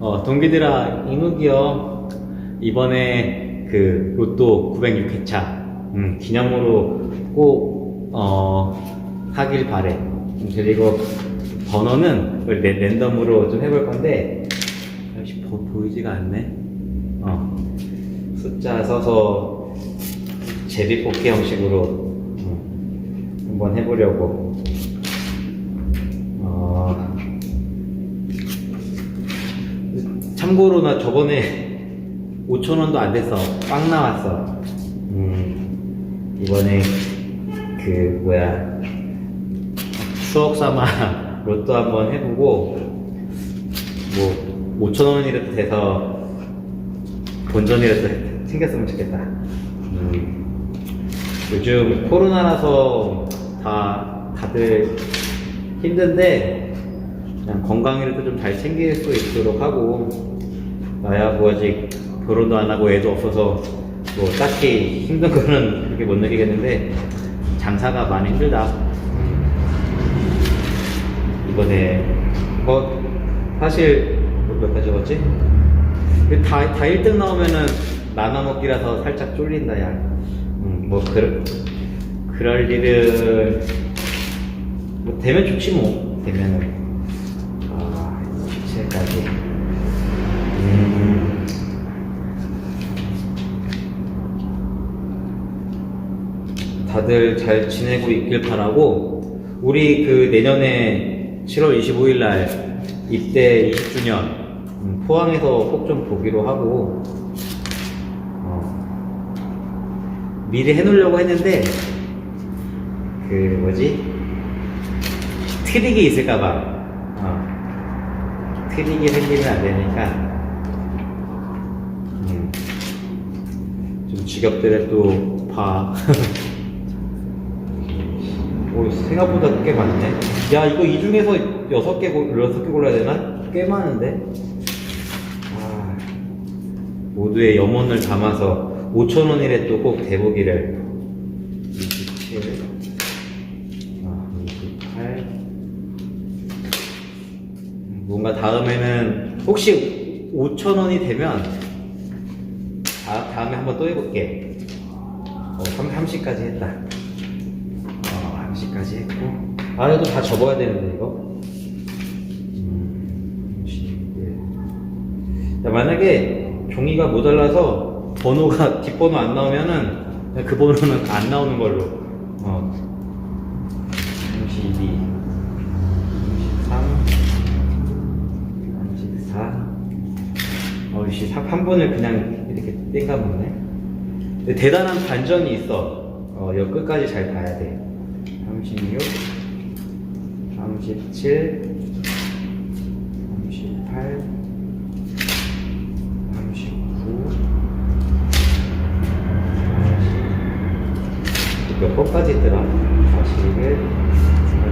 어, 동기들아, 이누기요. 이번에 그 로또 906회차, 음, 기념으로 꼭, 어, 하길 바래. 음, 그리고 번호는 랜- 랜덤으로 좀 해볼 건데, 아이씨, 보, 보이지가 않네. 어, 숫자 써서 제비 뽑기 형식으로 음, 한번 해보려고. 어, 참고로 나 저번에 5천원도 안 돼서 빵 나왔어. 음, 이번에 그 뭐야 추억 삼아 로또 한번 해보고 뭐 5천원이라도 돼서 본전이라도 생겼으면 좋겠다. 음, 요즘 코로나라서 다 다들 힘든데 그냥 건강이라도 좀 잘 챙길 수 있도록 하고 나야 뭐 아직 결혼도 안 하고 애도 없어서 뭐 딱히 힘든 거는 그렇게 못 느끼겠는데 장사가 많이 힘들다. 이번에 뭐 사실 뭐몇 가지 적었지? 다, 다 1등 나오면은 나눠 먹기라서 살짝 쫄린다 야. 음, 뭐 그럴, 그럴 일은 뭐 되면 좋지 뭐 되면은 아 17까지 음. 다들 잘 지내고 있길 바라고 우리 그 내년에 7월 25일 날 입대 20주년 음, 포항에서 꼭 좀 보기로 하고 어, 미리 해놓으려고 했는데 그 뭐지? 트릭이 있을까봐. 어, 트릭이 생기면 안 되니까. 음, 좀 직업들을 또 봐. 오, 생각보다 꽤 많네. 야, 이거 이 중에서 여섯 개, 골- 여섯 개 골라야 되나? 꽤 많은데? 아, 모두의 염원을 담아서 5천원이래 또 꼭 대보기를. 27, 아, 28. 뭔가 다음에는 혹시 5천원이 되면 다, 다음에 한번 또 해볼게. 어, 30까지 했다. 어, 30까지 했고. 아, 이거 다 접어야 되는데, 이거. 음, 31. 야, 만약에 종이가 모자라서 번호가, 뒷번호 안 나오면은, 그 번호는 안 나오는 걸로. 어. 32, 33, 34. 어이씨, 한 번을 그냥 이렇게 땡가 먹네. 근데 대단한 반전이 있어. 어, 여 끝까지 잘 봐야 돼. 36, 37, 38, 39. 몇 번까지 있더라? 41.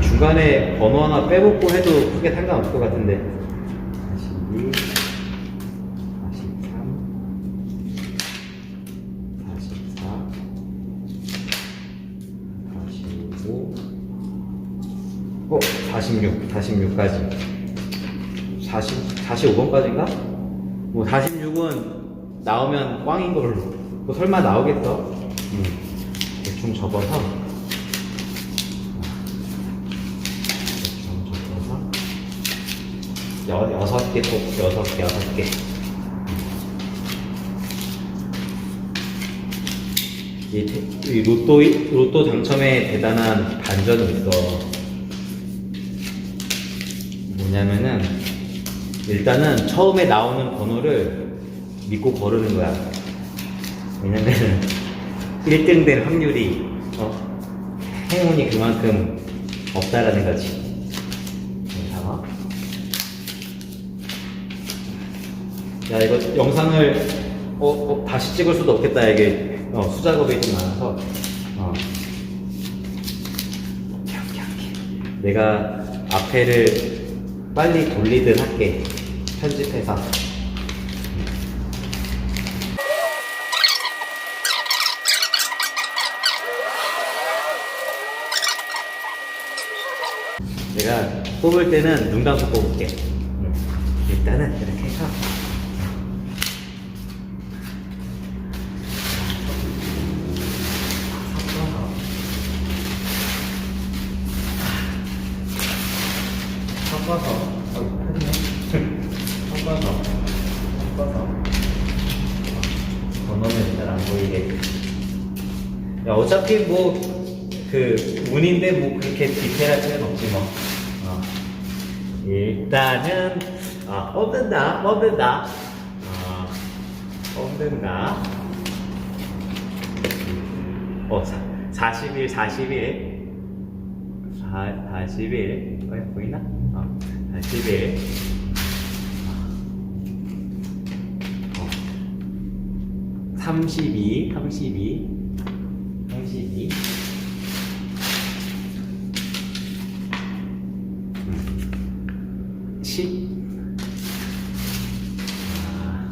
중간에 번호 하나 빼먹고 해도 크게 상관없을 것 같은데. 42, 43, 44, 45, 어, 46, 46까지. 40, 45번까지인가? 뭐 46은 나오면 꽝인 걸로. 뭐 설마 나오겠어? 음, 대충 접어서. 대충 접어서. 여, 여섯 개, 꼭 여섯 개, 여섯 개. 이, 대- 이 로또, 로또 당첨에 대단한 반전이 있어. 뭐냐면은, 일단은 처음에 나오는 번호를 믿고 거르는 거야. 왜냐면은, 1등 될 확률이, 어, 행운이 그만큼 없다라는 거지. 괜찮아? 야, 이거 영상을, 어, 어, 다시 찍을 수도 없겠다, 이게. 어, 수작업이 좀 많아서. 어. 내가 앞에를 빨리 돌리든 할게. 편집해서. 내가 뽑을 때는 눈 감고 뽑을게. 응. 일단은 이렇게 해서 섞어서. 섞어서 섞어서 번호는 일단 안 보이게. 야 어차피 뭐 그 운인데 뭐 그렇게 디테일할 필요는 없지 뭐. 어. 일단은 아 뽑는다 뽑는다. 아 뽑는다. 어 사, 41 41 사, 41 어, 보이나? 어41 어. 32 32 32 10 아.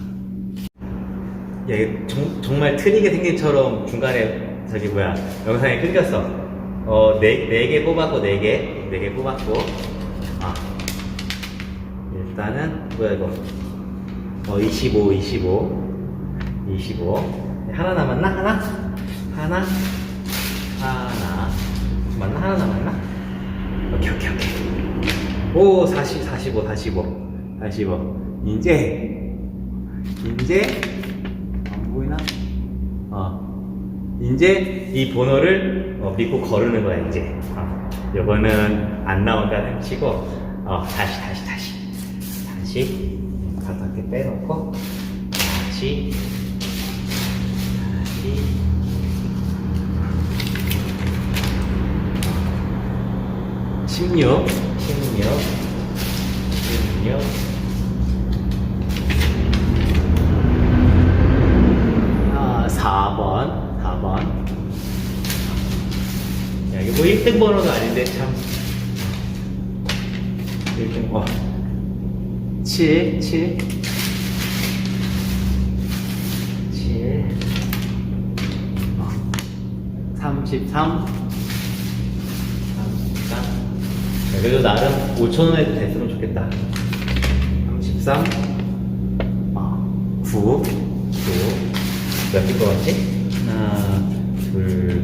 야, 이거 정, 정말 트릭이 생긴 처럼 중간에 저기 뭐야 영상에 끊겼어. 어, 네, 네개 뽑았고, 네 개. 네 개 뽑았고. 아. 일단은, 뭐야, 이거. 어, 25, 25. 25. 하나 남았나? 하나? 하나? 하나. 맞나? 하나 남았나? 오케이, 오케이, 오케이. 오, 40, 45, 45. 45. 이제, 이제, 안 보이나? 어. 이제 이 번호를 어, 믿고 거르는 거야, 이제. 어. 요거는 안 나온다는 치고, 어, 다시, 다시, 다시. 바닥에 빼놓고, 다시. 다시. 십육, 십육, 십육. 아, 4번, 4번. 야, 이거 뭐 1등 번호도 아닌데, 참. 1등, 어. 7, 7. 7. 어. 33. 33. 야, 그래도 나름 5천원에도 됐으면 좋겠다. 33. 어. 9. 9. 몇개것 같지? 하나, 둘,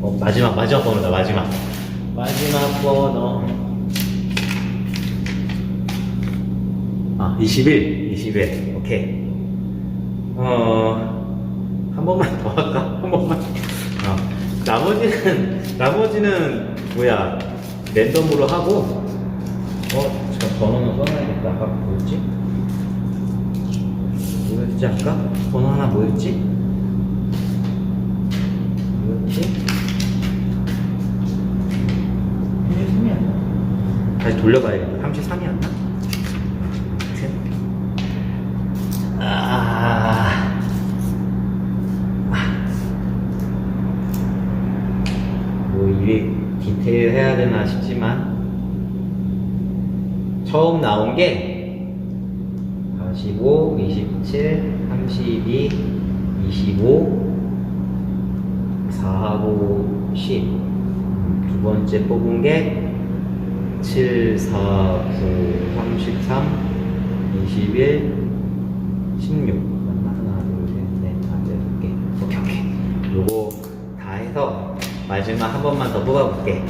어, 마지막, 마지막 번호다, 마지막. 마지막 번호. 아, 21, 21. 오케이. 어, 한 번만 더 할까? 한 번만. 어, 나머지는, 나머지는, 뭐야, 랜덤으로 하고, 어, 잠깐 번호는 써놔야겠다. 아까 뭐였지? 뭐였지 아까? 번호 하나 뭐였지? 뭐였지? 33이었나? 다시 돌려봐야겠다 33이었나? 아... 뭐 이게 디테일 해야 되나 싶지만 처음 나온 게 45, 27, 32, 25, 4하고 10. 음, 두 번째 뽑은 게 7, 4, 9, 33, 21, 16. 맞나? 하나, 둘, 셋, 넷, 다섯, 여섯 개. 오케이, 오케이. 요거 다 해서 마지막 한 번만 더 뽑아볼게.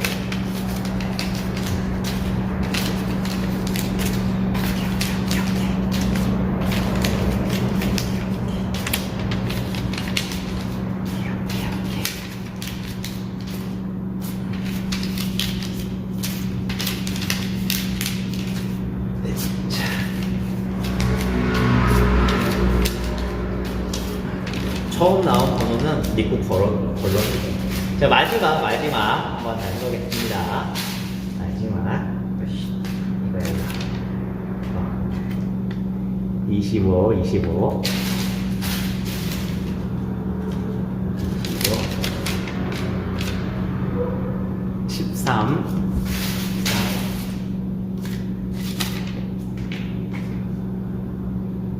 처음 나온 번호는 믿고 걸어, 걸러주세요. 자, 마지막, 마지막. 한번 다시 보겠습니다. 마지막. 이거야. 어. 25, 25. 25. 13.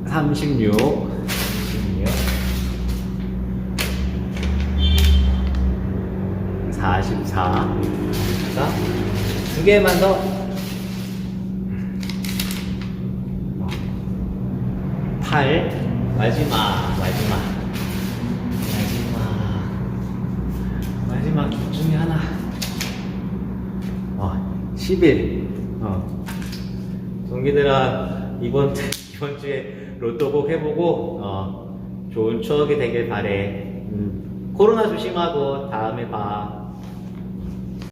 36, 36, 44, 44, 두 개만 더. 어. 8 마지막 마지막. 마지막. 마지막 둘 중에 하나. 어 10일. 어. 동기들아 이번 이번 주에 로또 꼭 해보고 어 좋은 추억이 되길 바래. 음, 코로나 조심하고 다음에 봐